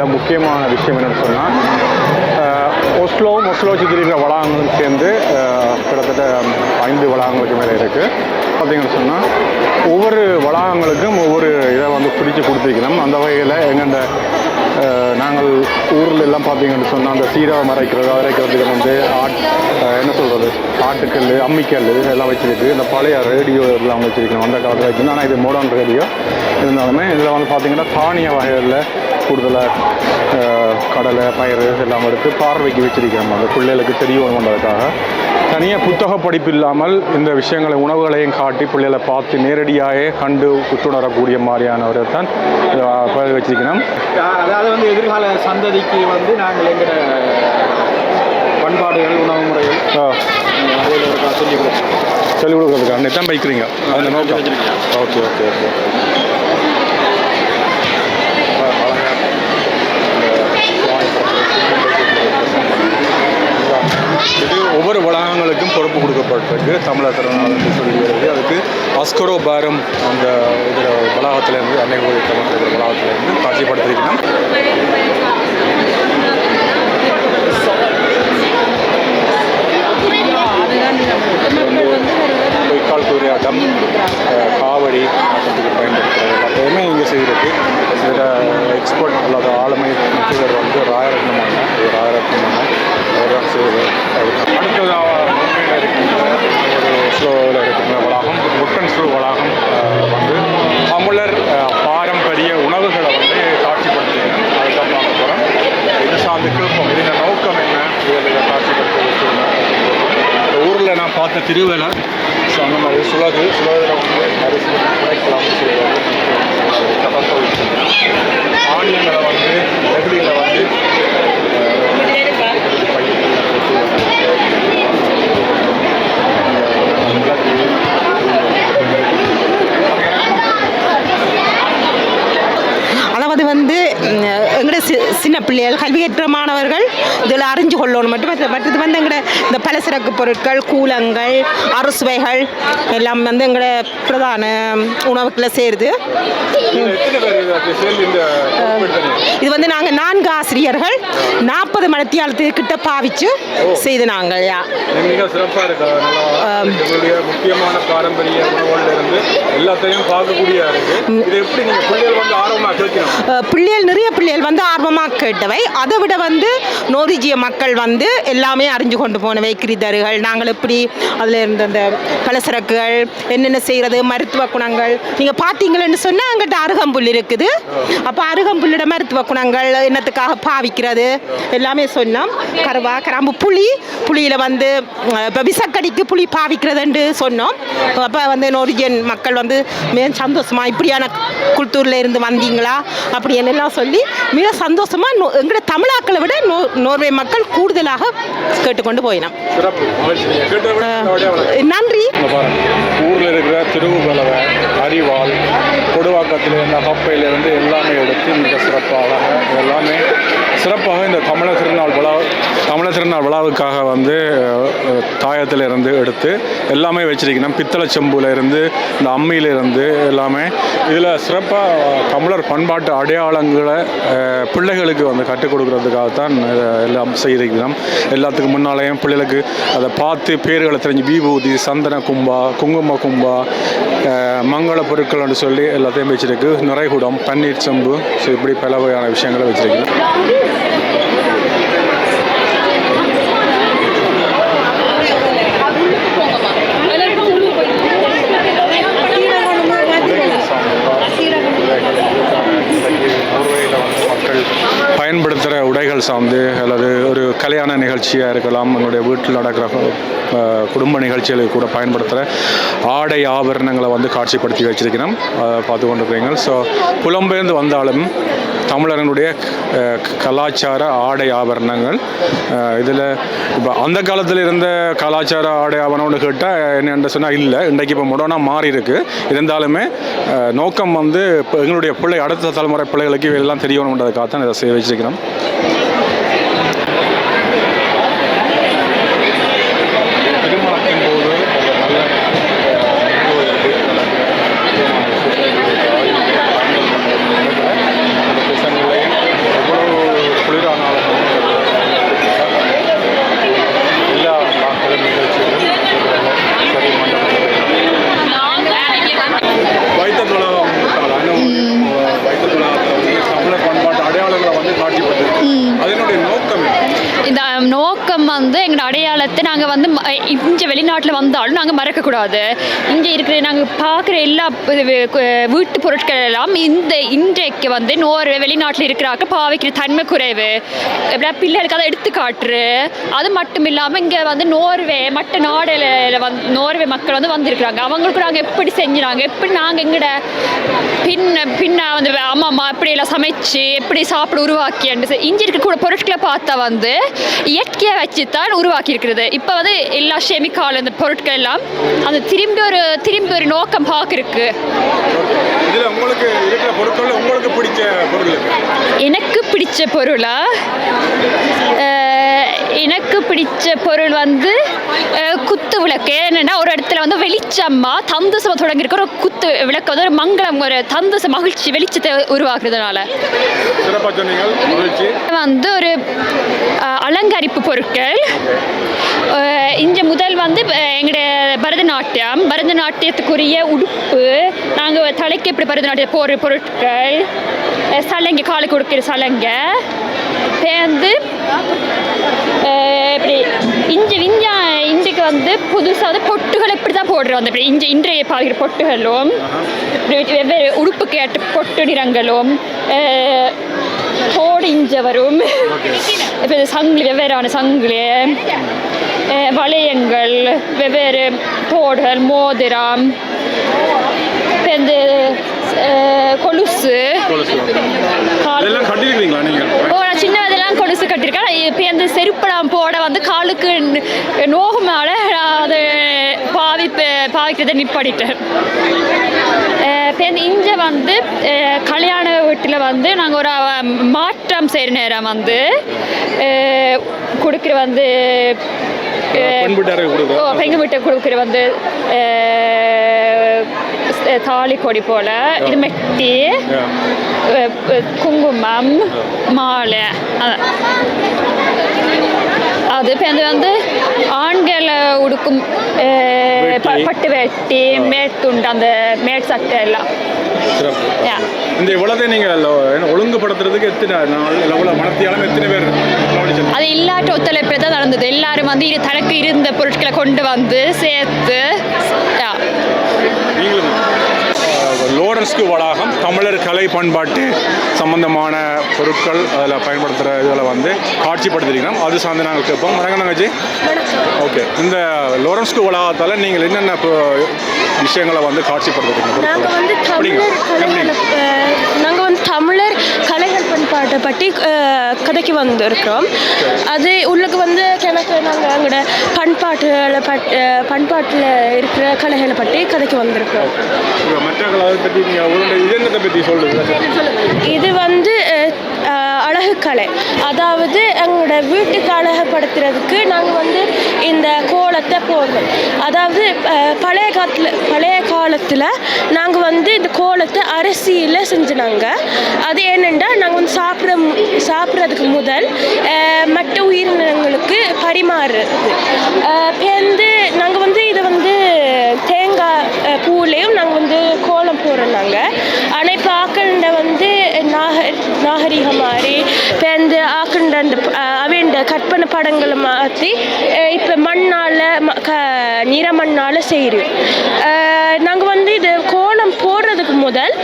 இதில் முக்கியமான விஷயம் என்னென்னு சொன்னால் ஒஸ்லோவும் ஒஸ்லோ சுற்றி இருக்கிற வளாகங்களும் சேர்ந்து கிட்டத்தட்ட ஐந்து வளாகங்களுக்கு மேலே இருக்குது பார்த்தீங்கன்னு சொன்னால் ஒவ்வொரு வளாகங்களுக்கும் ஒவ்வொரு இதை வந்து பிரித்து கொடுத்துருக்கணும். அந்த வகையில் எங்கெந்த நாங்கள் ஊரில் எல்லாம் பார்த்தீங்கன்னு சொன்னால் அந்த சீரவை மறைக்கிறது அரைக்கிறதுக்கு வந்து ஆட் என்ன சொல்கிறது ஆட்டுக்கல் அம்மிக்கல் எல்லாம் வச்சுருக்கு. இந்த பழைய ரேடியோ எல்லாம் வச்சுருக்கணும் அந்த காலத்தில் வச்சுருந்தோம். ஆனால் இது மாடர்ன் ரேடியோ. இருந்தாலுமே இதில் வந்து பார்த்தீங்கன்னா தானிய வகைகளில் கூடுதலாக கடலை பயிறு எல்லாம் எடுத்து பார்வைக்கு வச்சுருக்கிறோம் அந்த பிள்ளைகளுக்கு தெரியணுன்றதுக்காக தனியாக புத்தக படிப்பு இல்லாமல் இந்த விஷயங்களை உணவுகளையும் காட்டி பிள்ளைகளை பார்த்து நேரடியாகவே கண்டு குத்துணரக்கூடிய மாதிரியானவரை தான் இதை பயிர் வச்சிருக்கிறோம். அதாவது வந்து எதிர்கால சந்ததிக்கு வந்து நாங்கள் எங்களோட பண்பாடுகள் உணவு முறைகள். சொல்லிக் கொடுக்குறதுக்கு அன்னைக்கு தான் வைக்கிறீங்க அந்த நோக்கம். ஓகே ஓகே ஓகே இது ஒவ்வொரு வளாகங்களுக்கும் பொறுப்பு கொடுக்கப்பட்டிருக்கு. தமிழர் திருநாள்னு சொல்லி வருது அதுக்கு அஸ்கரோ பாரம் அந்த இதில் வளாகத்திலேருந்து அன்னை கோயில் தமிழ் வளாகத்திலேருந்து காட்சிப்படுத்திருக்கணும் பொய்க்கால் கூறியாட்டம் காவடி ஆட்டத்துக்கு பயன்படுத்துகிறது எல்லாத்தையுமே இங்கே செய்திருக்கு. இதில் எக்ஸ்போர்ட் அல்லாத ஆளுமை முக்கியவர் வந்து ராயரத்னம் அண்ணன் இது அடுத்ததாக மும்பையில் இருக்கின்ற ஒரு ஸ்லோவில் இருக்கின்ற வளாகம் முட்டன் ஸ்லோ வளாகம் வந்து தமிழர் பாரம்பரிய உணவுகளை வந்து காட்சிப்படுத்தினோம் அதுதான் பார்க்க போகிறோம் இது சார்ந்து கேட்போம் இதோட நோக்கம் என்ன இதில் காட்சிப்படுத்த ஊரில் நான் பார்த்த திருவிழா ஸோ அந்த மாதிரி சுழகு சுழகில் வந்து அரிசி குறைக்கலாம் சொல்லுவாங்க ஆனியங்களை வந்து நெகிழியில் வந்து அதாவது வந்து ம், எங்கட சி- சின்ன பிள்ளைகள் கல்வி கற்ற மாணவர்கள் இதில் அறிஞ்சு கொள்ளணும். மட்டும் மற்ற- மற்றது வந்து எங்கட இந்த பலசரக்கு பொருட்கள் கூலங்கள் அறுசுவைகள் எல்லாம் வந்து எங்கட பிரதான உணவுக்குள்ள சேருது. இதை வந்து நாங்கள் நான்கு ஆசிரியர்கள் நாற்பது மணித்தியாலத்துக்கிட்ட பாவிச்சு செய்து நாங்கள் முக்கியமான பாரம்பரிய எல்லாத்தையும் பார்க்கக்கூடிய இருக்கு இது எப்படி நீங்கள் பிள்ளைகள் நிறைய பிள்ளைகள் வந்து ஆர்வமாக கேட்டவை. அதை விட வந்து நோரிஜிய மக்கள் வந்து எல்லாமே அறிஞ்சு கொண்டு போனவை. கிரிதர்கள் நாங்கள் எப்படி அதில் இருந்த அந்த கலசரக்குகள் என்னென்ன செய்கிறது மருத்துவ குணங்கள். நீங்கள் பார்த்தீங்களன்னு சொன்னால் அங்கிட்ட அருகம்புல் இருக்குது. அப்போ அருகம்புல்லோட மருத்துவ குணங்கள் என்னத்துக்காக பாவிக்கிறது எல்லாமே சொன்னோம். கருவா கராம்பு புளி புளியில் வந்து இப்போ விசக்கடிக்கு புளி பாவிக்கிறதுன்னு சொன்னோம். அப்போ வந்து நோரிஜியன் மக்கள் வந்து மிக சந்தோஷமாக இப்படியான குல்தூரில் இருந்து வந்தீங்களா? அப்படி என்னெல்லாம் சொல்லி மிக சந்தோஷமாக எங்களோட தமிழாக்களை விட நோ நோர்வே மக்கள் கூடுதலாக கேட்டுக்கொண்டு போயினோம். வளர்க்குறீங்க. நன்றி. ஊரில் இருக்கிற திருவுபலவை அரிவாள் கொடுவாக்கத்தில் இருந்த கப்பையிலிருந்து எல்லாமே எடுத்து மிக சிறப்பாக எல்லாமே சிறப்பாக இந்த தமிழர் திருநாள் விழா தமிழர் திருநாள் விழாவுக்காக வந்து தாயத்தில் இருந்து எடுத்து எல்லாமே வச்சுருக்கணும். பித்தளை செம்புல இருந்து இந்த அம்மியிலிருந்து எல்லாமே. இதில் சிறப்பாக தமிழர் பண்பாட்டு அடையாளங்களை பிள்ளைகளுக்கு வந்து கற்றுக் கொடுக்கறதுக்காகத்தான் எல்லாம் செய்திருக்கிறோம். எல்லாத்துக்கும் முன்னாலேயும் பிள்ளைகளுக்கு அதை பார்த்து பேர்களை தெரிஞ்சு விபூதி சந்தன கும்பா குங்கும கும்பா மங்க மங்கள பொருட்கள்னு சொல்லி எல்லாத்தையும் வச்சிருக்கு. நிறைகுடம் பன்னீர் சம்பு. ஸோ இப்படி பல வகையான விஷயங்களை வச்சிருக்கு நோர்வேயில் வந்து மக்கள் பயன்படுத்துகிற சார்ந்து அல்லது ஒரு கல்யாண நிகழ்ச்சியாக இருக்கலாம் எங்களுடைய வீட்டில் நடக்கிற குடும்ப நிகழ்ச்சிகளுக்கு கூட பயன்படுத்துகிற ஆடை ஆபரணங்களை வந்து காட்சிப்படுத்தி வச்சிருக்கிறோம் பார்த்து கொண்டிருக்கிறீங்க ஸோ புலம்பெயர்ந்து வந்தாலும் தமிழர்களுடைய கலாச்சார ஆடை ஆபரணங்கள் இதில் இப்போ அந்த காலத்தில் இருந்த கலாச்சார ஆடை ஆபரணம்னு கேட்டால் என்ன சொன்னால் இல்லை. இன்றைக்கு இப்போ முடனாக மாறி இருக்கு. இருந்தாலுமே நோக்கம் வந்து இப்போ எங்களுடைய பிள்ளை அடுத்த தலைமுறை பிள்ளைகளுக்கு இதெல்லாம் தெரியணுன்றதுக்காக தான் இதை செய்ய வச்சிருக்கிறோம் திருமணத்தின் போது ஒரு நல்ல வந்து எங்களோட அடையாளத்தை நாங்கள் வந்து ம- இங்கே வந்தாலும் நாங்கள் மறக்கக்கூடாது. இருக்கிற நாங்கள் பார்க்குற எல்லா வீட்டு பொருட்கள் எல்லாம் இந்த இன்றைக்கு வந்து நோர்வே வெளிநாட்டில் இருக்கிறாக்க பாவிக்கிற தன்மை குறைவு. எப்படியா பிள்ளைகளுக்கு அதை எடுத்து காட்டுரு அது மட்டும் இல்லாமல் இங்கே வந்து நோர்வே மற்ற நாடுல வந்து நோர்வே மக்கள் வந்து வந்திருக்கிறாங்க. அவங்களுக்கு நாங்கள் எப்படி செஞ்சுறாங்க? எப்படி நாங்கள் எங்கட பின்ன பின்ன வந்து அம்மா அம்மா எப்படி எல்லாம் சமைச்சு எப்படி சாப்பிட உருவாக்கி இஞ்சி இருக்கக்கூடிய பொருட்களை பார்த்தா வந்து இயற்கையை வச்சு தான் உருவாக்கி இருக்கிறது இப்போ வந்து எல்லா செமிக்கால் இந்த பொருட்கள் எல்லாம் அந்த திரும்பி ஒரு திரும்பி ஒரு நோக்கம் பார்க்கறக்கு இதில் உங்களுக்கு இருக்கிற பொருட்கள் உங்களுக்கு பிடிச்ச பொருள்? எனக்கு பிடிச்ச பொருளா எனக்கு பிடிச்ச பொருள் வந்து குத்து விளக்கு. என்னென்னா ஒரு இடத்துல வந்து வெளிச்சம்மா தந்துசமாக தொடங்கி இருக்கிற ஒரு குத்து விளக்கு. வந்து ஒரு மங்களம் ஒரு தந்துச மகிழ்ச்சி வெளிச்சத்தை உருவாக்குறதுனால. வந்து ஒரு அலங்கரிப்பு பொருட்கள். இங்க முதல் வந்து எங்களுடைய பரதநாட்டியம். பரதநாட்டியத்துக்குரிய உடுப்பு. நாங்கள் தலைக்கு எப்படி பரதநாட்டியம் போடுற பொருட்கள். சலங்கை காலுக்கு கொடுக்குற சலங்கை. சேர்ந்து இப்படி இஞ்சி விஞ்சா இன்றைக்கு வந்து புதுசாக வந்து பொட்டுகள் இப்படி தான் போடுறோம். வந்து இப்படி இஞ்சி இன்றைய பார்க்கிற பொட்டுகளும் வெவ்வேறு உடுப்புக்கு ஏற்ற பொட்டு நிறங்களும் தோடு இஞ்ச வரும் இப்போ சங்கிலி வெவ்வேறான சங்கிலி வளையங்கள் வெவ்வேறு தோடுகள் மோதிரம் இந்த கொலுசு ஓ நான் சின்ன கொலுசு கட்டியிருக்கேன். இப்போ அந்த செருப்படம் போட வந்து காலுக்கு நோகுமால அது பாவி பாவிக்கிறதை நிப்பாடிட்டேன் இந்த இங்கே வந்து கல்யாண வீட்டில் வந்து நாங்கள் ஒரு மாற்றம் செய்கிற நேரம் வந்து கொடுக்குற வந்து பெண் வீட்டை கொடுக்குற வந்து தாலி கொடி போல இது மெட்டி குங்குமம் மாலை. அது அது வந்து ஆண்களை உடுக்கும். பட்டு வேட்டி மேற்துண்டு அந்த மேற் சட்டை எல்லாம். இந்த இவ்வளோதை நீங்கள் ஒழுங்குபடுத்துறதுக்கு எத்தனை நாள் மனத்தியாலும் எத்தனை பேர்? அது இல்லாட்ட ஒத்துழைப்பு தான் நடந்தது. எல்லாரும் வந்து இரு- தனக்கு இருந்த பொருட்களை கொண்டு வந்து சேர்த்து அஹ், லோரன்ஸ்கு வளாகம் தமிழர் கலை பண்பாட்டு சம்பந்தமான பொருட்கள் அதில் பயன்படுத்துகிற இதில் வந்து காட்சிப்படுத்திருக்கிறோம். அது சார்ந்து நாங்கள் கேட்போம். வணக்கம் ஓகே இந்த லோரன்ஸ்கு வளாகத்தால் நீங்கள் என்னென்ன விஷயங்களை வந்து காட்சிப்படுத்துறீங்க நாங்கள் வந்து? தமிழர் கலைகளை பண்பாட்டை பற்றி கதைக்கு வந்திருக்கிறோம். அது உள்ளுக்கு வந்து எனக்கு நாங்கள் எங்களோட பண்பாட்டுகளை பட் பண்பாட்டில் இருக்கிற கலைகளை பற்றி கதைக்கு வந்திருக்கிறோம். இப்போ மற்ற கலை பற்றி நீங்கள் உங்களுடைய இயந்திரத்தை பற்றி சொல்லுங்கள் இது வந்து அழகு கலை அதாவது எங்களோட வீட்டுக்கு அழகுப்படுத்துறதுக்கு நாங்கள் வந்து இந்த கோலத்தை போடுறோம். அதாவது பழைய காலத்தில் பழைய காலத்தில் நாங்கள் வந்து இந்த கோலத்தை அரிசியில் செஞ்சினாங்க. அது என்னென்றால் நாங்கள் வந்து சாப்பிட சாப்பிட்றதுக்கு முதல் மற்ற உயிரினங்களுக்கு பரிமாறுறது. அஹ், பேருந்து நாங்கள் வந்து இதை வந்து தே அஹ், பூலையும் நாங்கள் வந்து கோலம் போடுறோம் நாங்கள் ஆனால் இப்போ ஆக்கண்ட வந்து நாக நாகரிகம் மாறி இப்போ இந்த ஆக்கண்ட அந்த அவைண்ட கற்பனை படங்களை மாற்றி இப்போ மண்ணால் க நிற மண்ணால் செய்கிறோம் நாங்கள் வந்து இது கோலம் போடுறதுக்கு முதல்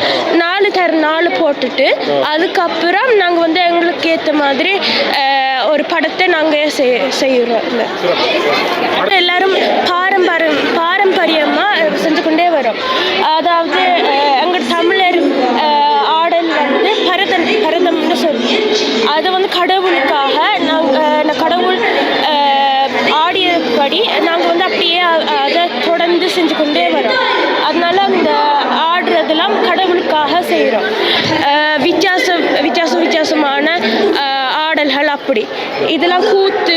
நாலு தர நாலு போட்டுட்டு அதுக்கப்புறம் நாங்கள் வந்து எங்களுக்கு ஏற்ற மாதிரி ஒரு படத்தை நாங்கள் செய் செய்கிறோம் இல்லை. எல்லாரும் பாரம்பரியம் பாரம்பரியமாக செஞ்சு கொண்டே வரோம். அதாவது எங்கள் தமிழர் ஆடல் வந்து பரதம் பரதம்னு சொல்லி அது வந்து கடவுளுக்காக நாங்கள் கடவுள் ஆடியபடி நாங்கள் வந்து அப்படியே அதை தொடர்ந்து செஞ்சு கொண்டே வரோம். அதனால அந்த ஆடுறதெல்லாம் கடவுளுக்காக செய்கிறோம் வித்தியாசம் வித்தியாசம் வித்தியாசமான அஹ், ஆடல்கள் அப்படி இதெல்லாம் கூத்து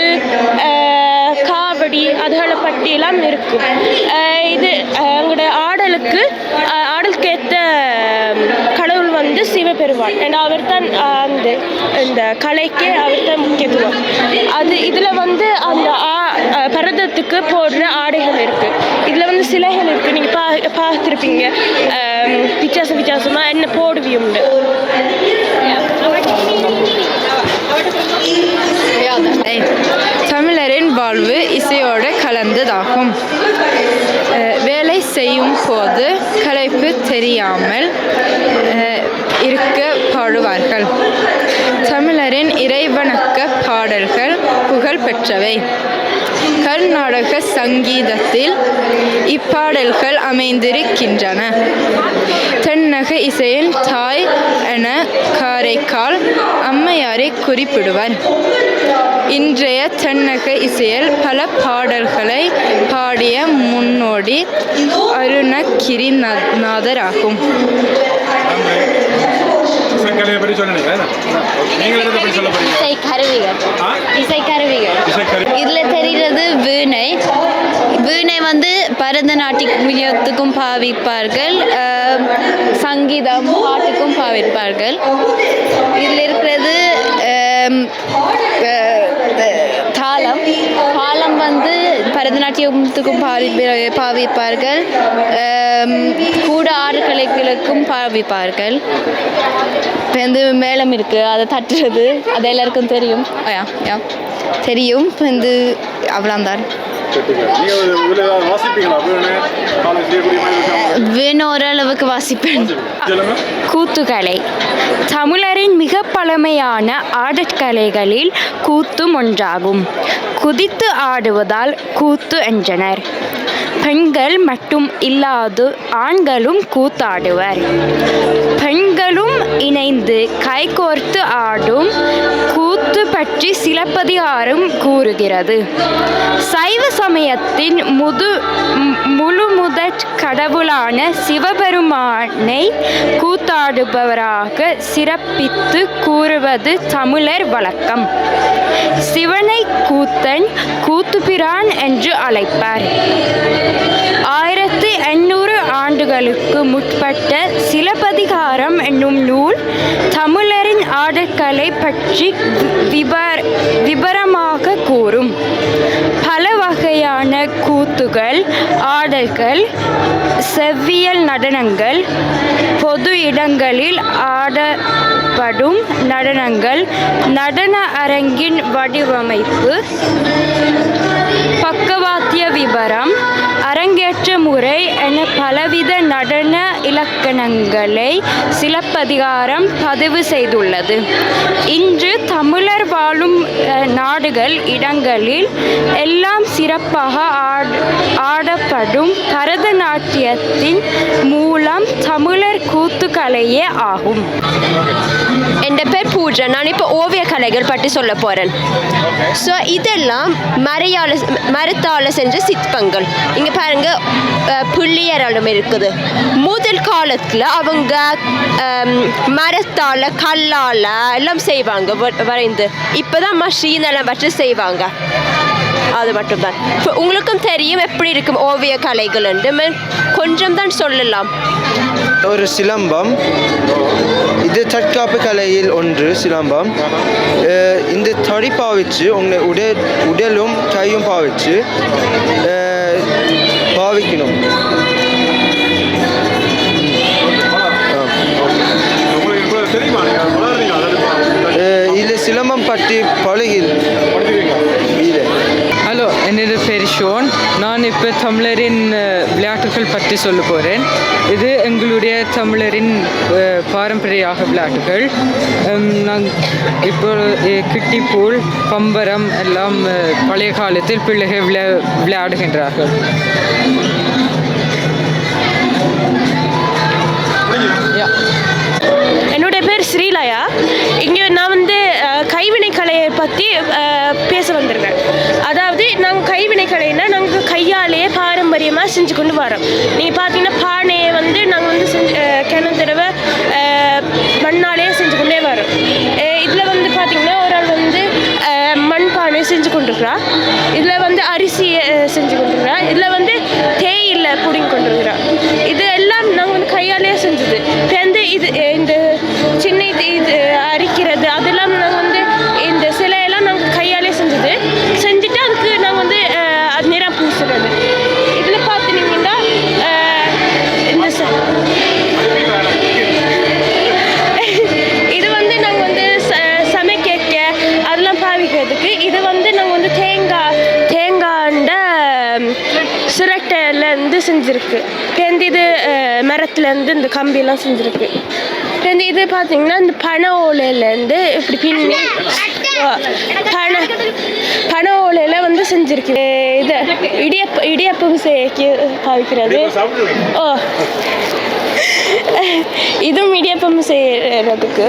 காவடி அதுகளை பட்டியெல்லாம் இருக்கும் இது அவங்களோட எங்களோட ஆடலுக்கு அஹ், ஆடலுக்கு ஏற்ற கடவுள் வந்து சிவபெருமான். அண்ட் அவர் தான் அந்த இந்த கலைக்கு அவர் தான் முக்கியத்துவம். அது இதில் வந்து அந்த ஆ- பரதத்துக்கு போடுற ஆடைகள் இருக்குது இதில் வந்து சிலைகள் இருக்குது நீங்கள் பா பார்த்துருப்பீங்க. வித்தியாசம் வித்தியாசமாக என்ன போடுவியுண்டு போது களைப்பு தெரியாமல் இருக்க பாடுவார்கள் தமிழரின் இறைவணக்க பாடல்கள் புகழ் பெற்றவை கர்நாடக சங்கீதத்தில் இப்பாடல்கள் அமைந்திருக்கின்றன தென்னக இசையின் தாய் என காரைக்கால் அம்மையாரை குறிப்பிடுவர் இன்றைய தென்னக இசையில் பல பாடல்களை பாடிய முன்னோடி அருணகிரிநாதர் ஆகும் இசை கருவிகள் ஆ? இசை கருவிகள் இசைக்கருவி இதில் தெரிகிறது வீணை. வீணை வந்து பரதநாட்டியத்துக்கும் பாவிப்பார்கள் சங்கீதம் பாட்டுக்கும் பாவிப்பார்கள். இதில் இருக்கிறது பரதநாட்டியத்துக்கும் பாவி பாவிப்பார்கள். கூட ஆறு கலைகளுக்கும் பாவிப்பார்கள். இப்போ வந்து மேளம் இருக்குது அதை தட்டுறது அது எல்லாருக்கும் தெரியும். யா யா. தெரியும் இப்போ வந்து அவ்வளோந்தான் நீங்கள் வேணும் ஓரளவுக்கு வாசிப்பேன். கூத்துக்கலை. தமிழரின் மிக பழமையான ஆடற்கலைகளில் கூத்தும் ஒன்றாகும். குதித்து ஆடுவதால் கூத்து என்றனர். பெண்கள் மட்டும் இல்லாது ஆண்களும் கூத்தாடுவர். பெண் இணைந்து கைகோர்த்து ஆடும் கூத்து பற்றி சிலப்பதிகாரம் கூறுகிறது. சைவ சமயத்தின் முது முழுமுதற் கடவுளான சிவபெருமானை கூத்தாடுபவராக சிறப்பித்து கூறுவது தமிழர் வழக்கம். சிவனை கூத்தன் கூத்துபிரான் என்று அழைப்பார். ஆயிரத்தி எண்ணூறு ஆண்டுகளுக்கு முற்பட்ட சிலப்பதிகாரம் என்னும் நூல் தமிழரின் ஆடற்கலை பற்றி விபர விபரமாக கூறும். பல வகையான கூத்துகள் ஆடல்கள் செவ்வியல் நடனங்கள் பொது இடங்களில் ஆடப்படும் நடனங்கள் நடன அரங்கின் வடிவமைப்பு பக்கவாத்திய விபரம் அரங்கேற்ற முறை என பலவித நடன இலக்கணங்களை சிலப்பதிகாரம் பதிவு செய்துள்ளது. இன்று தமிழர் வாழும் நாடுகள் இடங்களில் எல்லாம் சிறப்பாக ஆடப்படும் பரதநாட்டியத்தின் மூலம் தமிழர் கூத்துக்கலையே ஆகும். என் பேர் பூஜா நான் இப்போ ஓவிய கலைகள் பற்றி சொல்ல போகிறேன் ஸோ இதெல்லாம் மரையால் மரத்தால் செஞ்ச சிற்பங்கள் இங்கே பாருங்க அஹ், இருக்குது. முதல் காலத்தில் அவங்க மரத்தால் கல்லால் எல்லாம் செய்வாங்க வரைந்து. இப்போ தான் மஷீன் எல்லாம் வச்சு செய்வாங்க. அது மட்டும்தான். இப்போ உங்களுக்கும் தெரியும் எப்படி இருக்கும் ஓவிய கலைகள் கொஞ்சம் தான் சொல்லலாம். ஒரு சிலம்பம். இது தற்காப்பு கலையில் ஒன்று சிலம்பம். இந்த தடி பாவிச்சு உங்களை உடல் உடலும் கையும் பாவிச்சு பாவிக்கணும் இது சிலம்பம் பற்றி பழகி இல்லை ஹலோ என்னோட பேர் ஷோன். நான் இப்போ தமிழரின் பற்றி சொல்ல போகிறேன் இது எங்களுடைய தமிழரின் பாரம்பரிய விளையாட்டுகள் நாங்கள் இப்போ கிட்டி கிட்டிப்பூல் பம்பரம் எல்லாம் பழைய காலத்தில் பிள்ளைகள் விளையா விளையாடுகின்றார்கள். என்னுடைய பேர் ஸ்ரீலயா. இங்கே நான் வந்து கலையை பற்றி பேச வந்திருக்கேன். அதாவது நாங்கள் கைவினை கலைன்னா நாங்கள் கையாலேயே பாரம்பரியமாக செஞ்சு கொண்டு வரோம். நீங்கள் பார்த்தீங்கன்னா பானையை வந்து நாங்கள் வந்து செஞ்சு அஹ், கிணறு தடவை மண்ணாலேயே செஞ்சு கொண்டே வரோம். இதில் வந்து பார்த்தீங்கன்னா ஒரு ஆள் வந்து மண் பானை செஞ்சு கொண்டிருக்கிறா. இதில் வந்து அரிசியை செஞ்சு கொண்டிருக்கிறா. இதில் வந்து தேயிலை பிடிங்கி கொண்டிருக்கிறா இது எல்லாம் நாங்கள் வந்து கையாலேயே செஞ்சது. இப்போ வந்து இது இந்த செஞ்ச செஞ்சுருக்கு. பேருந்து இது மரத்துலேருந்து இந்த கம்பியெல்லாம் செஞ்சுருக்கு. பேருந்து இது பார்த்தீங்கன்னா இந்த பனை ஓலையிலேருந்து இப்படி பின்னி ஓ, பனை பனை ஓலையில் வந்து செஞ்சுருக்கு. இது இடியப்ப இடியப்பம் செய்ய பாவிக்கிறது. ஓ. இதுவும் இடியப்பம் செய்யறதுக்கு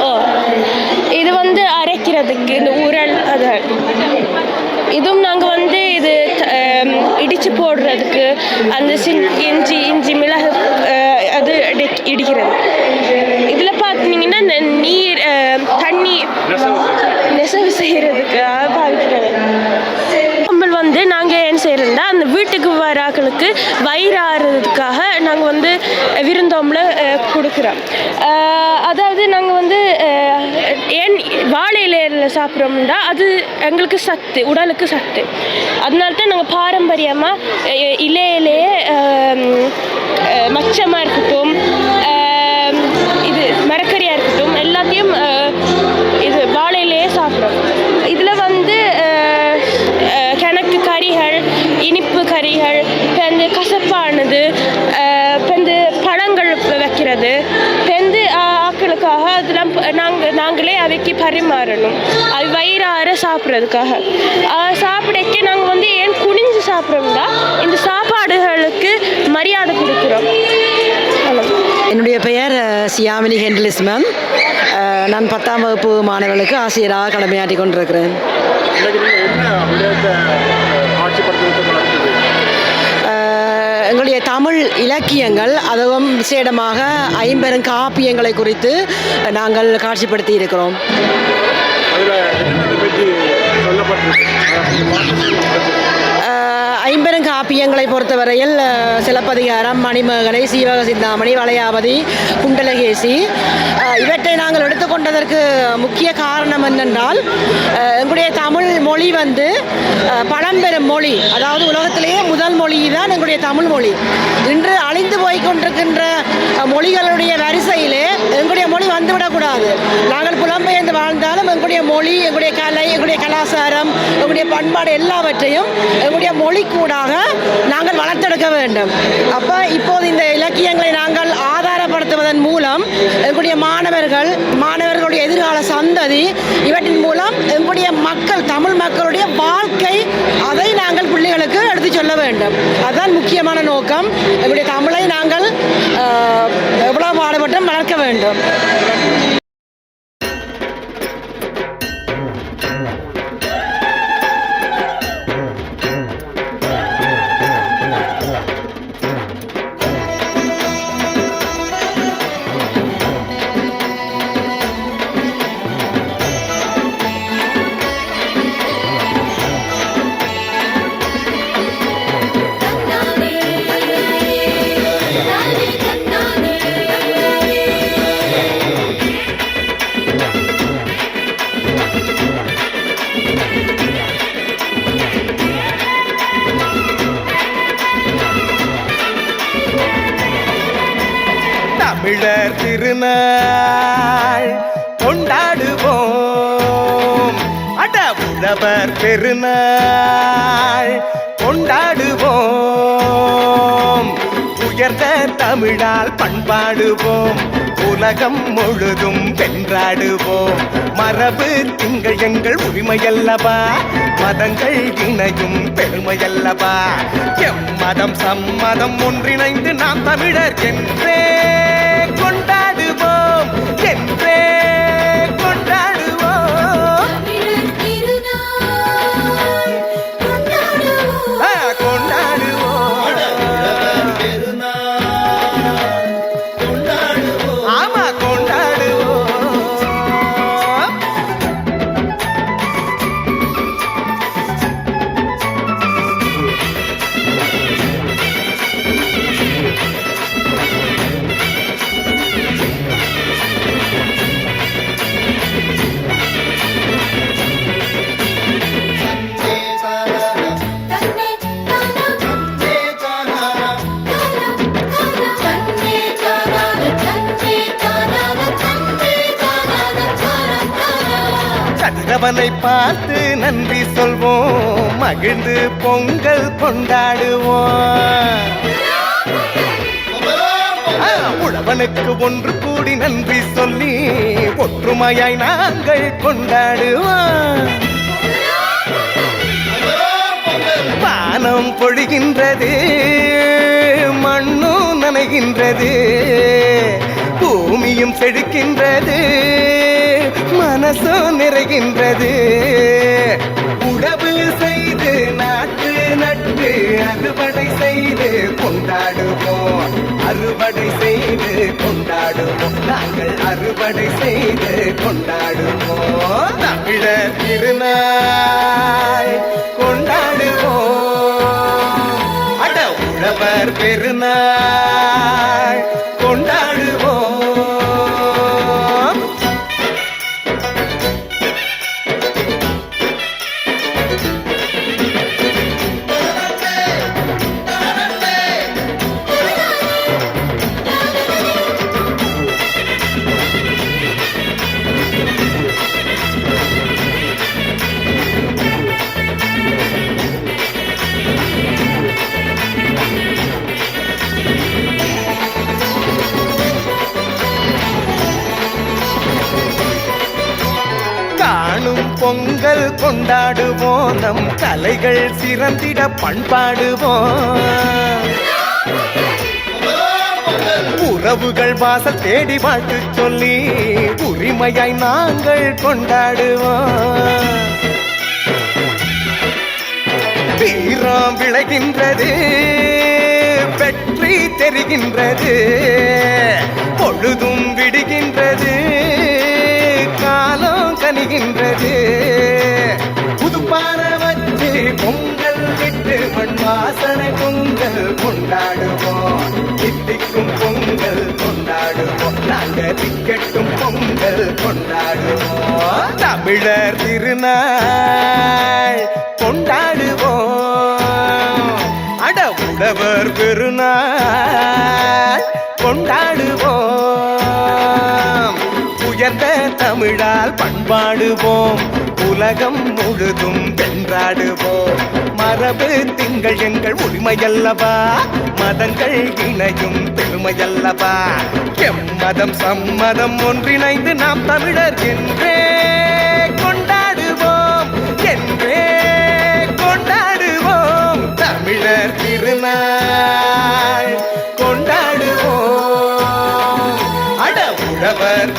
ஓ. இது வந்து அரைக்கிறதுக்கு இந்த உரல் அது. இதுவும் நாங்கள் வந்து இது இடிச்சு போடுறதுக்கு அந்த இஞ்சி இஞ்சி மிளகு அது இடி- இடிக்கிறது. இதில் பார்த்தீங்கன்னா நீர் தண்ணி நெசவு செய்கிறதுக்கு பாவிக்கிறது வந்து நாங்கள் என்ன செய்கிறோம்னா அந்த வீட்டுக்கு வராக்களுக்கு வயிறு ஆறுறதுக்காக நாங்கள் வந்து விருந்தோம்பில் கொடுக்குறோம். அதாவது நாங்கள் வந்து ஏன் வாழை இலையில சாப்பிட்றோம்னா அது எங்களுக்கு சத்து உடலுக்கு சத்து. அதனால தான் நாங்கள் பாரம்பரியமாக இலையிலேயே மச்சமாக இருக்கட்டும் இனிப்பு கறிகள் இப்போ இந்த கசப்பானது இந்த பழங்கள் வைக்கிறது. ஆ- ஆக்களுக்காக அதெல்லாம் நாங்கள் நாங்களே அவைக்கு பரிமாறணும். அது வயிறார சாப்பிட்றதுக்காக. சாப்பிடக்க நாங்கள் வந்து ஏன் குனிஞ்சு சாப்பிட்றோம்னா இந்த சாப்பாடுகளுக்கு மரியாதை கொடுக்குறோம். என்னுடைய பெயர் சியாமினி ஹென்லிஸ்மன் அஹ், நான் பத்தாம் வகுப்பு மாணவர்களுக்கு ஆசிரியராக கடமையாற்றி கொண்டிருக்கிறேன். எங்களுடைய தமிழ் இலக்கியங்கள் அதுவும் விசேடமாக ஐம்பெரும் காப்பியங்களை குறித்து நாங்கள் காட்சிப்படுத்தி இருக்கிறோம். ஐம்பெருங்காப்பியங்களை காப்பியங்களை பொறுத்தவரையில் சிலப்பதிகாரம் மணிமகனை சீவக சிந்தாமணி வளையாபதி குண்டலகேசி இவற்றை நாங்கள் எடுத்துக்கொண்டதற்கு முக்கிய காரணம் என்னென்றால் எங்களுடைய தமிழ் மொழி வந்து பழம்பெரும் மொழி அதாவது உலக மொழி தான் எங்களுடைய தமிழ் மொழி. இன்று அழிந்து போய் கொண்டிருக்கின்ற மொழிகளுடைய வரிசையிலே எங்களுடைய மொழி வந்துவிடக்கூடாது நாங்கள் புலம்பெயர்ந்து வாழ்ந்தாலும் எங்களுடைய மொழி எங்களுடைய கலை எங்களுடைய கலாச்சாரம் எங்களுடைய பண்பாடு எல்லாவற்றையும் எங்களுடைய மொழி கூடாக நாங்கள் வளர்த்தெடுக்க வேண்டும். அப்போ இப்போது இந்த இலக்கியங்களை நாங்கள் ஆதாரப்படுத்துவதன் மூலம் எங்களுடைய மாணவர்கள் மாணவர்களுடைய எதிர்கால சந்ததி இவற்றின் மூலம் எங்களுடைய மக்கள் தமிழ் மக்களுடைய வாழ்க்கை அதை நாங்கள் பிள்ளைகளுக்கு எடுத்து சொல்ல வேண்டும். அதுதான் முக்கியமான நோக்கம். இப்படி தமிழை நாங்கள் எவ்வளோ பாடுபட்டும் வளர்க்க வேண்டும். உயர்ந்த தமிழால் பண்பாடுவோம். உலகம் முழுதும் வென்றாடுவோம். மரபு திங்கள் எங்கள் உரிமையல்லவா? மதங்கள் இணையும் பெருமையல்லவா? எம் மதம் சம்மதம் ஒன்றிணைந்து நாம் தமிழர் என்றே பார்த்து நன்றி சொல்வோம். மகிழ்ந்து பொங்கல் கொண்டாடுவோம். ஆ, உழவனுக்கு ஒன்று கூடி நன்றி சொல்லி ஒற்றுமையாய் நாங்கள் கொண்டாடுவோம். வானம் பொழிகின்றது மண்ணும் நனைகின்றது பூமியும் செழிக்கின்றது. மனசு நிறைகின்றது. உடவு செய்து நாட்டு நட்டு அறுவடை செய்து கொண்டாடுவோம். அறுவடை செய்து கொண்டாடுவோம். நாங்கள் அறுவடை செய்து கொண்டாடுவோம். தமிழர் திருநாள் கொண்டாடுவோம். அட உழவர் பெருநாள் கொண்டாடுவோம். கொண்டாடுவோம். நம் கலைகள் சிறந்திட பண்பாடுவோம். உறவுகள் வாசல் தேடி வாழ்த்து சொல்லி உரிமையாய் நாங்கள் கொண்டாடுவோம். வீரம் விளைகின்றது வெற்றி தெரிகின்றது பொழுதும் விடுகின்றது. காலம் கனிகின்றது புதுப்பார வச்சு பொங்கல் விட்டு மண் வாசனை பொங்கல் கொண்டாடுவோம். தித்திக்கும் பொங்கல் கொண்டாடுவோம். நாங்க திக்கட்டும் பொங்கல் கொண்டாடுவோம். தமிழர் திருநாள் கொண்டாடுவோம். அட உழவர் பெருநாள் கொண்டாடுவோம். தமிழால் பண்பாடுவோம். உலகம் முழுதும் வென்றாடுவோம். மரபு திங்கள் எங்கள் உரிமையல்லவா? மதங்கள் இணையும் பெருமையல்லவா? எம்மதம் சம்மதம் ஒன்றிணைந்து நாம் தமிழர் என்றே கொண்டாடுவோம். என்றே கொண்டாடுவோம். தமிழர் திருநாள்.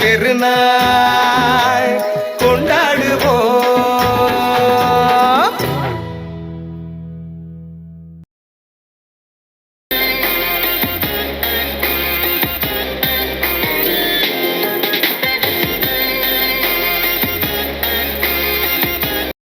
ஏறுனா